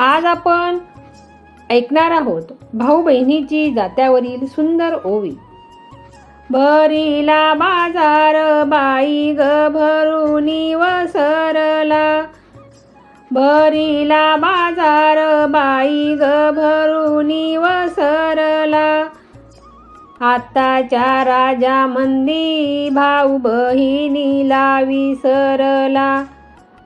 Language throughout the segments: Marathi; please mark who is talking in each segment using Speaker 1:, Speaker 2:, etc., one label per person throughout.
Speaker 1: आज आपण ऐकणार आहोत भाऊ बहिणीची जात्यावरील सुंदर ओवी. भरीला बाजार बाई ग भरुनी वसरला. भरीला बाजार बाई ग भरुनी वसरला. आताच्या राजा मंदी भाऊ बहिणीला विसरला.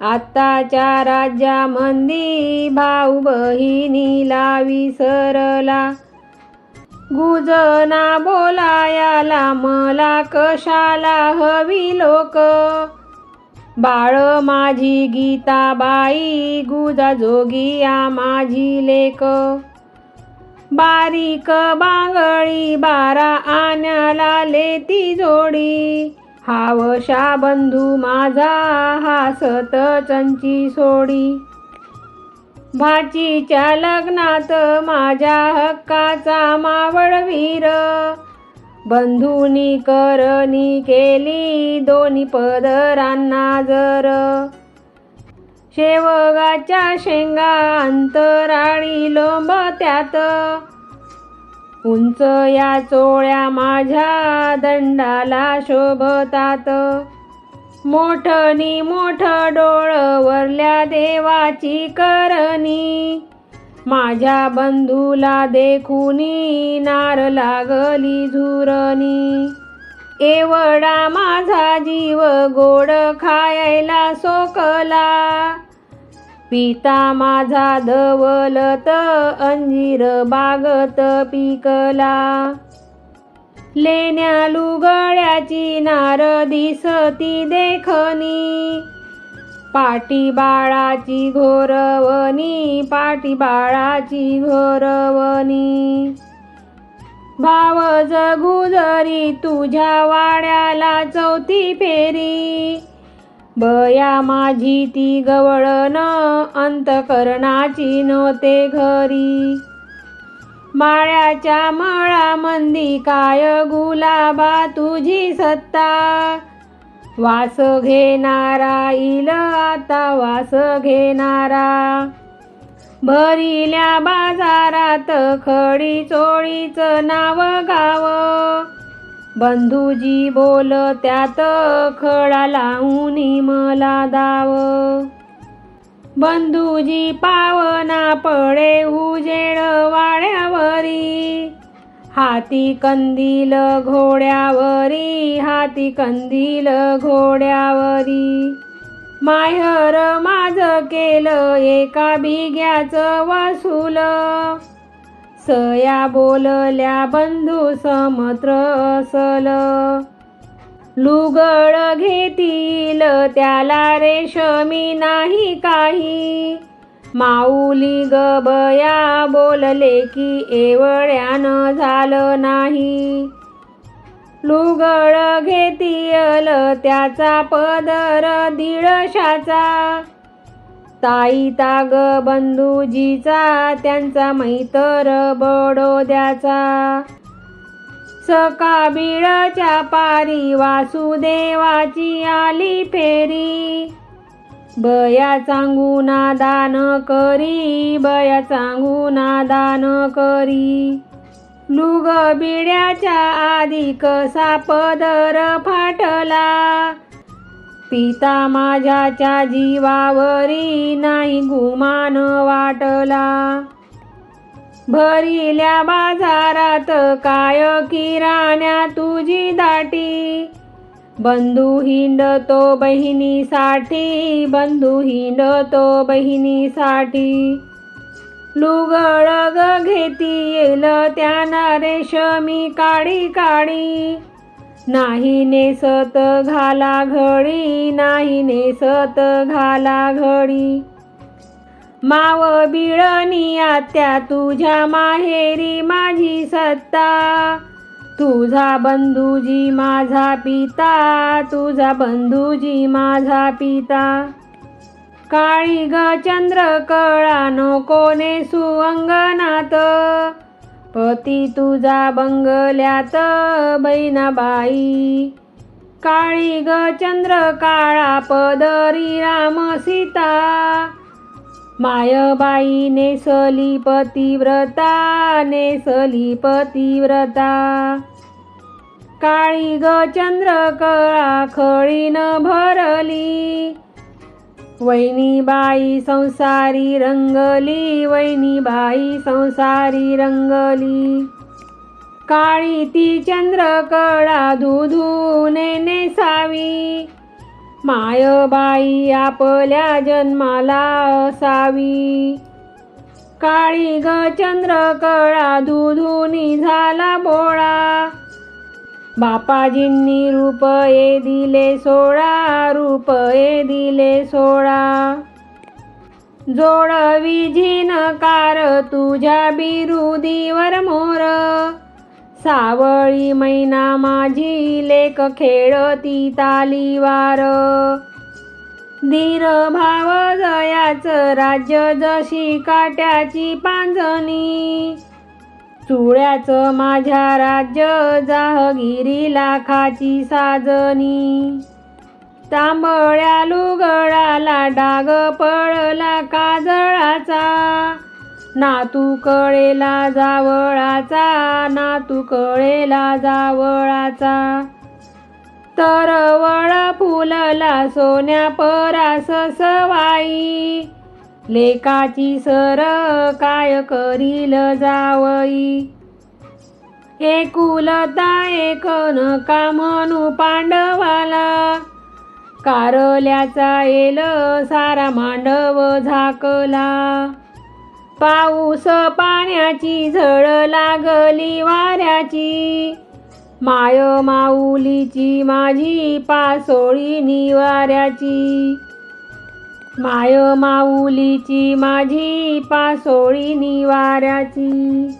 Speaker 1: आत्ताच्या राज्यामंदी भाऊ बहिणीला विसरला. गुजना बोलायाला मला कशाला हवी लोक? बाळ माझी गीताबाई गुजा जोगिया माझी लेक. बारीक बांगळी बारा आण्याला लेती जोडी. हावशा बंधू माझा हासत चंची सोडी. भाचीच्या लग्नात माझ्या हक्काचा मावळवीर बंधूनी करणी केली दोन्ही पदरांना जर. शेवगाच्या शेंगा अंतराळी लोंब त्यात. उंच या चोळ्या माझ्या दंडाला शोभतात. मोठनी मोठ डोळ वरल्या देवाची करणी. माझ्या बंधूला देखुनी नार लागली झुरणी. एवढा माझा जीव गोड खायला सोकला. पिता माझा धवलत अंजीर बागत पिकला. लेण्या लुगड्याची नार दिसती देखनी पाटी बाळाची घोरवणी पाटी बाळाची घोरवणी. भाव जगुजरी तुझ्या वाड्याला चौथी फेरी. बया माझी ती गवळण अंतकरणाची नव्हते घरी. माळ्याच्या मळामंदी काय गुलाबा तुझी सत्ता? वास घेणारा इल आता वास घेणारा. भरिल्या बाजारात खडी चोळीचं नाव गाव. बंधूजी बोल त्यात खडा लावून मला दाव. बंधूजी पावना पडे उजेड वाड्यावरी. हाती कंदील घोड्यावरी हाती कंदील घोड्यावरी. माहेर माझ केलं एका बिग्याचं वसूल. सया बोलल्या बंधू समत्र असल लुगड घेतील त्याला रेशमी नाही काही. माऊली गबया बोलले की एवढ्यानं झालं नाही. लुगड घेतील त्याचा पदर दीडशाचा. ताई ताग बंधूजीचा त्यांचा मैतर बडोद्याचा. सका बिळच्या पारी वासुदेवाची आली फेरी. बया चांगूना दान करी बया सांगू दान करी. लुग बिड्याच्या आधी कसा पदर फाटला? पिता माझ्याच्या जीवावरी नाही गुमान वाटला. भरिल्या बाजारात काय किराण्या तुझी दाटी? बंधू हिंड तो बहिणीसाठी बंधू हिंड तो बहिणीसाठी. लुगळग घेती येल त्याना रेशमी काळी काळी नाही नेसत घाला घडी नाही नेसत घाला घडी. माव बिळणी आत्या तुझ्या माहेरी माझी सत्ता. तुझा बंधूजी माझा पिता तुझा बंधूजी माझा पिता. काळी ग चंद्र कळा नको ने सुअंगनात. पती तुझा बंगल्यात बैनाबाई काळी ग चंद्र काळा पदरी राम सीता. मायबाई नेसली पतिव्रता नेसली पतिव्रता. काळी ग चंद्रकळा खळीन भरली. वैनीबाई संसारी रंगली वैनीबाई संसारी रंगली. काळी ती चंद्रकळा धुधुने नेसावी मायबाई आपल्या जन्माला असावी. काळी ग चंद्रकळा धुधुनी झाला बोळा. बापाजींनी रुपये दिले सोळा रुपये दिले सोळा. जोडवी झिनकार तुझ्या बिरुदीवर मोर. सावळी मैना माझी लेक खेळती तालीवार. धीर भाव जयाचं राज्य जशी काट्याची पांजणी चुळ्याचं माझ्या राज्य जाहगिरी लाखाची साजनी तांबळ्या लुगडाला डाग पळला काजळाचा. नातू कळेला जावळाचा नातू कळेला जावळाचा. तरवळ फुलला सोन्या परास सवाई. लेकाची सर काय करील जावई? एकुलता एक नका म्हणू पांडवाला? कारल्याचा येल सारा मांडव झाकला. पाऊस पाण्याची झळ लागली वाऱ्याची. माय माऊलीची माझी पासोळी निवाऱ्याची. माय माऊलीची माझी पासोळी निवाऱ्याची.